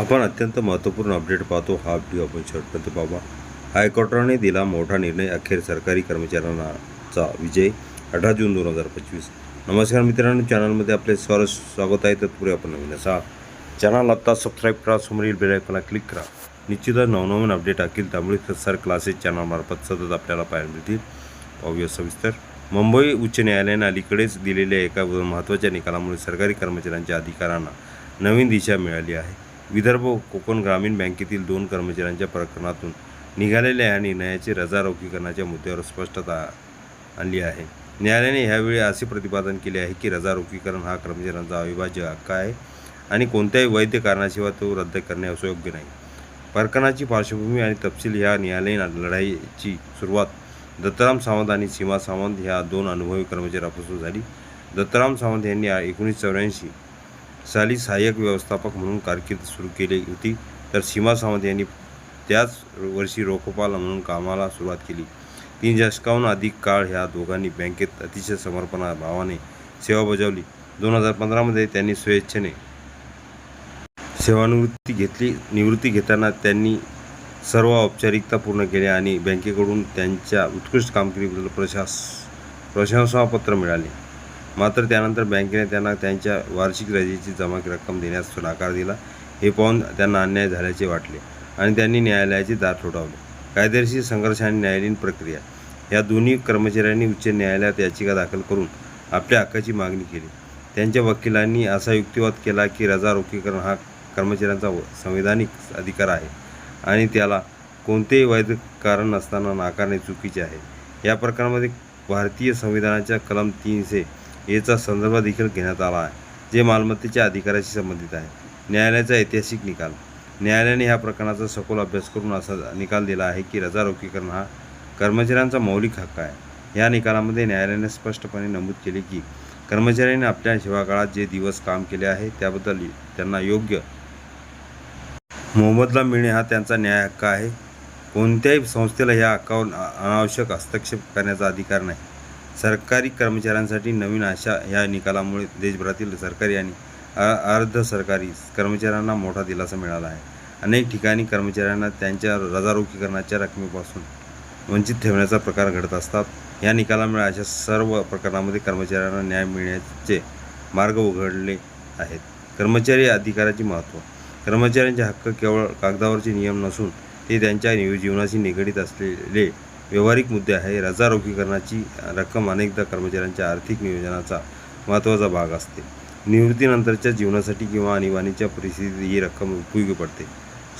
आपण अत्यंत महत्त्वपूर्ण अपडेट पाहतो हा व्हिडिओ आपण शेवटपर्यंत पाहावा हायकोर्टाने दिला मोठा निर्णय अखेर सरकारी कर्मचाऱ्यांचा विजय अठरा जून दोन हजार पंचवीस. नमस्कार मित्रांनो चॅनलमध्ये आपले स्वर स्वागत आहे. तत्पूर्वी आपण नवीन असा. चॅनल आत्ता सबस्क्राईब करा समोरील बेलायकॉनला क्लिक करा. निश्चितच नवनवीन अपडेट अखिल त्यामुळे सर क्लासेस चॅनलमार्फत सतत आपल्याला पाहायला मिळतील. पाहूया सविस्तर. मुंबई उच्च न्यायालयाने अलीकडेच दिलेल्या एका महत्त्वाच्या निकालामुळे सरकारी कर्मचाऱ्यांच्या अधिकारांना नवीन दिशा मिळाली आहे. विदर्भ कोकण ग्रामीण बँकेतील दोन कर्मचाऱ्यांच्या प्रकरणातून निघालेल्या या निर्णयाची रजारोखीकरणाच्या मुद्द्यावर स्पष्टता आणली आहे. न्यायालयाने ह्यावेळी असे प्रतिपादन केले आहे की रजारोखीकरण हा कर्मचाऱ्यांचा अविभाज्य हक्क आहे आणि कोणत्याही वैध कारणाशिवाय तो रद्द करणे असयोग्य नाही. प्रकरणाची पार्श्वभूमी आणि तपशील ह्या न्यायालयीन लढाईची सुरुवात दत्तराम सावंत आणि सीमा सावंत ह्या दोन अनुभवी कर्मचाऱ्यापासून झाली. दत्ताराम सावंत यांनी एकोणीसशे चौऱ्याऐंशी साली सहाय्यक व्यवस्थापक म्हणून कारकीर्द सुरू केली होती. तर सीमा सावंत यांनी त्याच वर्षी रोखपाल म्हणून कामाला सुरुवात केली. तीन दशकाहून अधिक काळ ह्या दोघांनी बँकेत अतिशय समर्पणा भावाने सेवा बजावली. दोन हजार पंधरामध्ये त्यांनी स्वेच्छेने सेवानिवृत्ती घेतली. निवृत्ती घेताना त्यांनी सर्व औपचारिकता पूर्ण केल्या आणि बँकेकडून त्यांच्या उत्कृष्ट कामगिरीबद्दल प्रशास प्रशंसापत्र मिळाले. मात्र त्यानंतर बँकेने त्यांना त्यांच्या वार्षिक रजेची जमा रक्कम देण्यास नकार दिला. हे पाहून त्यांना अन्याय झाल्याचे वाटले आणि त्यांनी न्यायालयाचे दार ठोठावले. कायदेशीर संघर्ष आणि न्यायालयीन प्रक्रिया. या दोन्ही कर्मचाऱ्यांनी उच्च न्यायालयात याचिका दाखल करून आपल्या हक्काची मागणी केली. त्यांच्या वकिलांनी असा युक्तिवाद केला की रजा रोखीकरण हा कर्मचाऱ्यांचा व- संवैधानिक अधिकार आहे आणि त्याला कोणतेही वैध कारण नसताना नाकारणे चुकीचे आहे. या प्रकरणामध्ये भारतीय संविधानाच्या कलम तीनशे एचा संदर्भ देखील घेण्यात आला आहे जे मालमत्तेच्या अधिकाराशी संबंधित आहे. न्यायालयाचा ऐतिहासिक निकाल. न्यायालयाने ह्या प्रकरणाचा सखोल अभ्यास करून असा निकाल दिला आहे की रजा रोखीकरण हा कर्मचाऱ्यांचा मौलिक हक्क आहे. या निकालामध्ये न्यायालयाने स्पष्टपणे नमूद केले की कर्मचाऱ्यांनी आपल्या सेवाकाळात जे दिवस काम केले आहे त्याबद्दल त्यांना योग्य मोबदला मिळणे हा त्यांचा न्याय हक्क आहे. कोणत्याही संस्थेला ह्या हक्कावर अनावश्यक हस्तक्षेप करण्याचा अधिकार नाही. सरकारी कर्मचाऱ्यांसाठी नवीन आशा या निकालामुळे देशभरातील सरकारी आणि अ- अर्ध सरकारी कर्मचाऱ्यांना मोठा दिलासा मिळाला आहे. अनेक ठिकाणी कर्मचाऱ्यांना त्यांच्या रजारोखीकरणाच्या रकमेपासून वंचित ठेवण्याचा प्रकार घडत असतात. या निकालामुळे अशा सर्व प्रकरणामध्ये कर्मचाऱ्यांना न्याय मिळण्याचे मार्ग उघडले आहेत. कर्मचारी अधिकाराचे महत्त्व. कर्मचाऱ्यांचे हक्क केवळ कागदावरचे नियम नसून ते त्यांच्या जीवनाशी निगडीत असलेले व्यावहारिक मुद्दे आहे. रजा रोखीकरणाची रक्कम अनेकदा कर्मचाऱ्यांच्या आर्थिक नियोजनाचा महत्त्वाचा भाग असते. निवृत्तीनंतरच्या जीवनासाठी किंवा आणीबाणीच्या परिस्थितीत ही रक्कम उपयोगी पडते.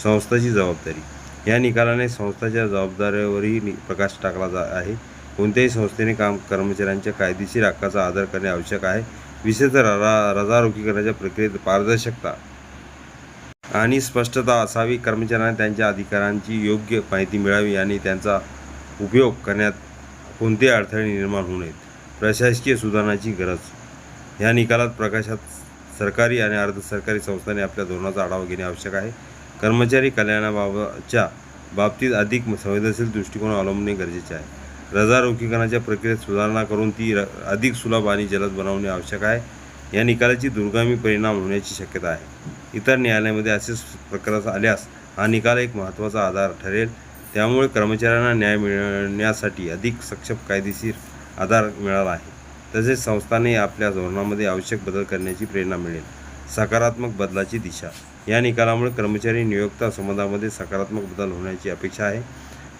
संस्थाची जबाबदारी. या निकालाने संस्थाच्या जबाबदारीवरही नि- प्रकाश टाकला जा आहे. कोणत्याही संस्थेने काम कर्मचाऱ्यांच्या कायदेशीर हक्काचा आदर करणे आवश्यक आहे. विशेषतः रा रजा प्रक्रियेत पारदर्शकता आणि स्पष्टता असावी. कर्मचाऱ्यांना त्यांच्या अधिकारांची योग्य माहिती मिळावी आणि त्यांचा उपयोग करण्यात कोणतेही अडथळे निर्माण होऊ नयेत. प्रशासकीय सुधारणाची गरज. या निकालात प्रकाशात सरकारी आणि अर्धसरकारी संस्थांनी आपल्या धोरणाचा आढावा घेणे आवश्यक आहे. कर्मचारी कल्याणाबाबतच्या बाबतीत अधिक संवेदनशील दृष्टिकोन अवलंबणे गरजेचे आहे. रजा रोखीकरणाच्या प्रक्रियेत सुधारणा करून ती र अधिक सुलभ आणि जलद बनवणे आवश्यक आहे. या निकालाची दुर्गामी परिणाम होण्याची शक्यता आहे. इतर न्यायालयामध्ये असे प्रकार आल्यास हा निकाल एक महत्त्वाचा आधार ठरेल. त्यामुळे कर्मचाऱ्यांना न्याय मिळण्यासाठी अधिक सक्षम कायदेशीर आधार मिळाला आहे. तसेच संस्थाने आपल्या धोरणामध्ये आवश्यक बदल करण्याची प्रेरणा मिळेल. सकारात्मक बदलाची दिशा. या निकालामुळे कर्मचारी नियोक्ता संबंधामध्ये सकारात्मक बदल होण्याची अपेक्षा आहे.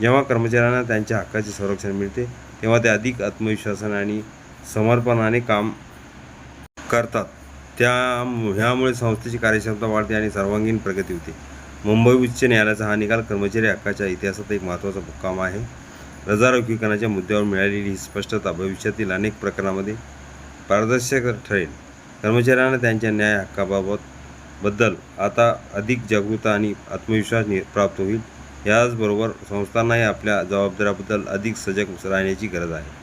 जेव्हा कर्मचाऱ्यांना त्यांच्या हक्काचे संरक्षण मिळते तेव्हा ते अधिक आत्मविश्वासाने आणि समर्पणाने काम करतात. त्या ह्यामुळे संस्थेची कार्यक्षमता वाढते आणि सर्वांगीण प्रगती होते. मुंबई उच्च न्यायालयाचा हा निकाल कर्मचारी हक्काच्या इतिहासात एक महत्त्वाचा मुक्काम आहे. रजा रोखीकरणाच्या मुद्द्यावर मिळालेली ही स्पष्टता भविष्यातील अनेक प्रकरणामध्ये पारदर्शक ठरेल. कर्मचाऱ्यांना त्यांच्या न्याय हक्काबाबत बद्दल आता अधिक जागरूकता आणि आत्मविश्वास नि प्राप्त होईल. याचबरोबर संस्थांनाही आपल्या जबाबदाऱ्याबद्दल अधिक सजग राहण्याची गरज आहे.